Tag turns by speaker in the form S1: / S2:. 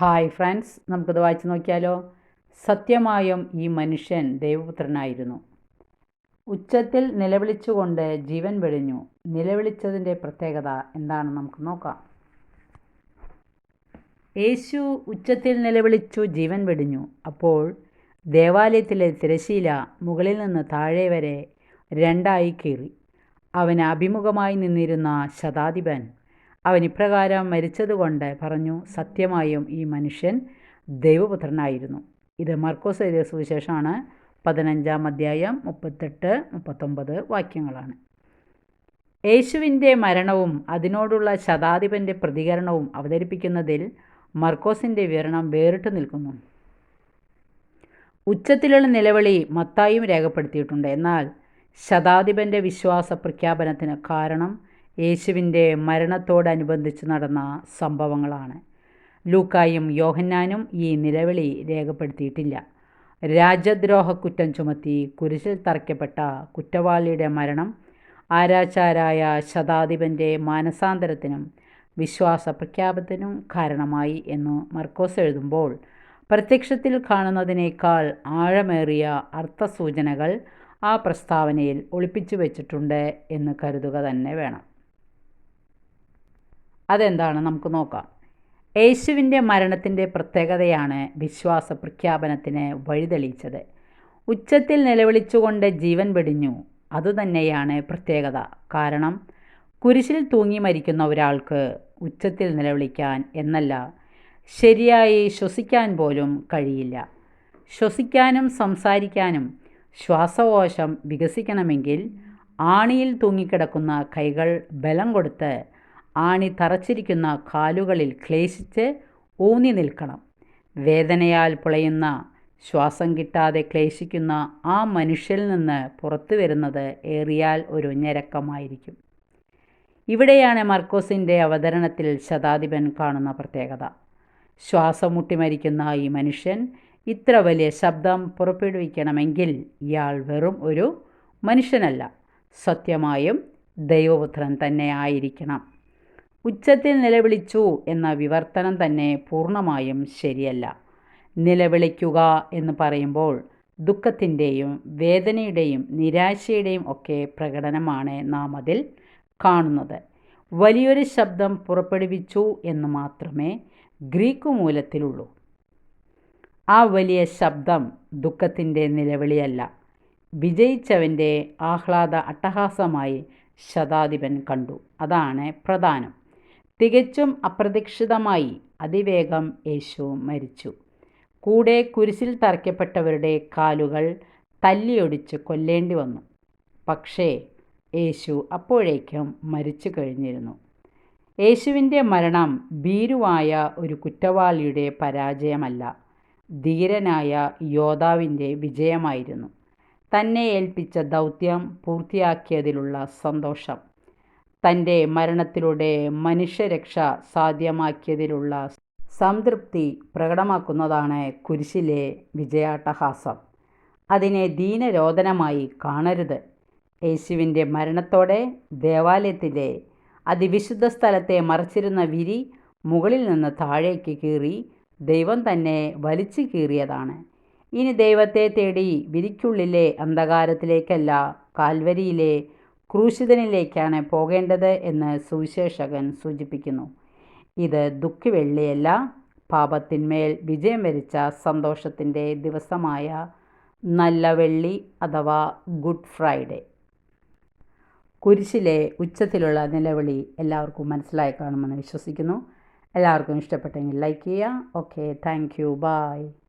S1: Hi friends നമുക്കത് വായിച്ചു നോക്കിയാലോ? സത്യമായും ഈ മനുഷ്യൻ ദൈവപുത്രനായിരുന്നു. ഉച്ചത്തിൽ നിലവിളിച്ചുകൊണ്ട് ജീവൻ വെടിഞ്ഞു. നിലവിളിച്ചതിന്റെ പ്രത്യേകത എന്താണെന്ന് നമുക്ക് നോക്കാം. യേശു ഉച്ചത്തിൽ നിലവിളിച്ചു ജീവൻ വെടിഞ്ഞു. അപ്പോൾ ദേവാലയത്തിലെ തിരശീല മുകളിൽ നിന്ന് താഴെ വരെ രണ്ടായി കീറി. അവന് അഭിമുഖമായി നിന്നിരുന്ന ശതാധിപൻ അവൻ ഇപ്രകാരം മരിച്ചതുകൊണ്ട് പറഞ്ഞു സത്യമായും ഈ മനുഷ്യൻ ദൈവപുത്രനായിരുന്നു. ഇത് മർക്കോസ് എഴുതിയ സുവിശേഷമാണ് പതിനഞ്ചാം അധ്യായം മുപ്പത്തെട്ട് മുപ്പത്തൊമ്പത് വാക്യങ്ങളാണ്. യേശുവിന്റെ മരണവും അതിനോടുള്ള ശതാധിപന്റെ പ്രതികരണവും അവതരിപ്പിക്കുന്നതിൽ മർക്കോസിന്റെ വിവരണം വേറിട്ട് നിൽക്കുന്നു. ഉച്ചത്തിലുള്ള നിലവിളി മത്തായും രേഖപ്പെടുത്തിയിട്ടുണ്ട്. എന്നാൽ ശതാധിപന്റെ വിശ്വാസ പ്രഖ്യാപനത്തിന് കാരണം യേശുവിന്റെ മരണത്തോടനുബന്ധിച്ച് നടന്ന സംഭവങ്ങളാണ്. ലൂക്കായും യോഹന്നാനും ഈ നിലവിളി രേഖപ്പെടുത്തിയിട്ടില്ല. രാജദ്രോഹ കുറ്റം ചുമത്തി കുരിശിൽ തറയ്ക്കപ്പെട്ട കുറ്റവാളിയുടെ മരണം ആരാച്ചാരായ ശതാധിപന്റെ മാനസാന്തരത്തിനും വിശ്വാസ പ്രഖ്യാപനത്തിനും കാരണമായി എന്ന് മർക്കോസ് എഴുതുമ്പോൾ പ്രത്യക്ഷത്തിൽ കാണുന്നതിനേക്കാൾ ആഴമേറിയ അർത്ഥസൂചനകൾ ആ പ്രസ്താവനയിൽ ഒളിപ്പിച്ചു വെച്ചിട്ടുണ്ട് എന്ന് കരുതുക തന്നെ വേണം. അതെന്താണ്? നമുക്ക് നോക്കാം. യേശുവിന്റെ മരണത്തിന്റെ പ്രത്യേകതയാണ് വിശ്വാസ പ്രഖ്യാപനത്തിന് വഴിതെളിയിച്ചത് ഉച്ചത്തിൽ നിലവിളിച്ചുകൊണ്ട് ജീവൻ വെടിഞ്ഞു. അതുതന്നെയാണ് പ്രത്യേകത. കാരണം കുരിശിൽ തൂങ്ങി മരിക്കുന്ന ഒരാൾക്ക് ഉച്ചത്തിൽ നിലവിളിക്കാൻ എന്നല്ല ശരിയായി ശ്വസിക്കാൻ പോലും കഴിയില്ല. ശ്വസിക്കാനും സംസാരിക്കാനും ശ്വാസകോശം വികസിക്കണമെങ്കിൽ ആണിയിൽ തൂങ്ങിക്കിടക്കുന്ന കൈകൾ ബലം കൊടുത്ത് ആണി തറച്ചിരിക്കുന്ന കാലുകളിൽ ക്ലേശിച്ച് ഊന്നി നിൽക്കണം. വേദനയാൽ പുളയുന്ന ശ്വാസം കിട്ടാതെ ക്ലേശിക്കുന്ന ആ മനുഷ്യൽ നിന്ന് പുറത്തു വരുന്നത് ഏറിയാൽ ഒരു ഞരക്കമായിരിക്കും. ഇവിടെയാണ് മർക്കോസിന്റെ അവതരണത്തിൽ ശതാധിപൻ കാണുന്ന പ്രത്യേകത. ശ്വാസം മുട്ടിമരിക്കുന്ന ഈ മനുഷ്യൻ ഇത്ര വലിയ ശബ്ദം പുറപ്പെടുവിക്കണമെങ്കിൽ ഇയാൾ വെറും ഒരു മനുഷ്യനല്ല സത്യമായും ദൈവപുത്രൻ തന്നെ ആയിരിക്കണം. ഉച്ചത്തിൽ നിലവിളിച്ചു എന്ന വിവർത്തനം തന്നെ പൂർണമായും ശരിയല്ല. നിലവിളിക്കുക എന്ന് പറയുമ്പോൾ ദുഃഖത്തിന്റെയും വേദനയുടെയും നിരാശയുടെയും ഒക്കെ പ്രകടനമാണ് നാം അതിൽ കാണുന്നത്. വലിയൊരു ശബ്ദം പുറപ്പെടുവിച്ചു എന്ന് മാത്രമേ ഗ്രീക്ക് മൂലത്തിലുള്ളൂ. ആ വലിയ ശബ്ദം ദുഃഖത്തിന്റെ നിലവിളിയല്ല. വിജയിച്ചവന്റെ ആഹ്ലാദ അട്ടഹാസമായി ശതാധിപൻ കണ്ടു. അതാണ് പ്രധാനം. തികച്ചും അപ്രതീക്ഷിതമായി അതിവേഗം യേശു മരിച്ചു. കൂടെ കുരിശിൽ തറയ്ക്കപ്പെട്ടവരുടെ കാലുകൾ തല്ലിയൊടിച്ച് കൊല്ലേണ്ടി വന്നു. പക്ഷേ യേശു അപ്പോഴേക്കും മരിച്ചു കഴിഞ്ഞിരുന്നു. യേശുവിന്റെ മരണം ഭീരുവായ ഒരു കുറ്റവാളിയുടെ പരാജയമല്ല ധീരനായ യോദ്ധാവിന്റെ വിജയമായിരുന്നു. തന്നെ ഏൽപ്പിച്ച ദൗത്യം പൂർത്തിയാക്കിയതിലുള്ള സന്തോഷം. തന്റെ മരണത്തിലൂടെ മനുഷ്യരക്ഷ സാധ്യമാക്കിയതിലുള്ള സംതൃപ്തി പ്രകടമാക്കുന്നതാണ് കുരിശിലെ വിജയാട്ടഹാസം. അതിനെ ദീനരോധനമായി കാണരുത്. യേശുവിന്റെ മരണത്തോടെ ദേവാലയത്തിലെ അതിവിശുദ്ധ സ്ഥലത്തെ മറച്ചിരുന്ന വിരി മുകളിൽ നിന്ന് താഴേക്ക് കീറി ദൈവം തന്നെ വലിച്ചു കീറിയതാണ്. ഇനി ദൈവത്തെ തേടി വിരിക്കുള്ളിലെ അന്ധകാരത്തിലേക്കല്ല കാൽവരിയിലെ ക്രൂശിതനിലേക്കാണ് പോകേണ്ടത് എന്ന് സുവിശേഷകൻ സൂചിപ്പിക്കുന്നു. ഇത് ദുഃഖിവെള്ളിയല്ല പാപത്തിന്മേൽ വിജയം വരിച്ച സന്തോഷത്തിന്റെ ദിവസമായ നല്ല വെള്ളി അഥവാ ഗുഡ് ഫ്രൈഡേ. കുരിശിലെ ഉച്ചത്തിലുള്ള നിലവിളി എല്ലാവർക്കും മനസ്സിലായി കാണുമെന്ന് വിശ്വസിക്കുന്നു. എല്ലാവർക്കും ഇഷ്ടപ്പെട്ടെങ്കിൽ ലൈക്ക് ചെയ്യുക. Okay thank you. ബായ്.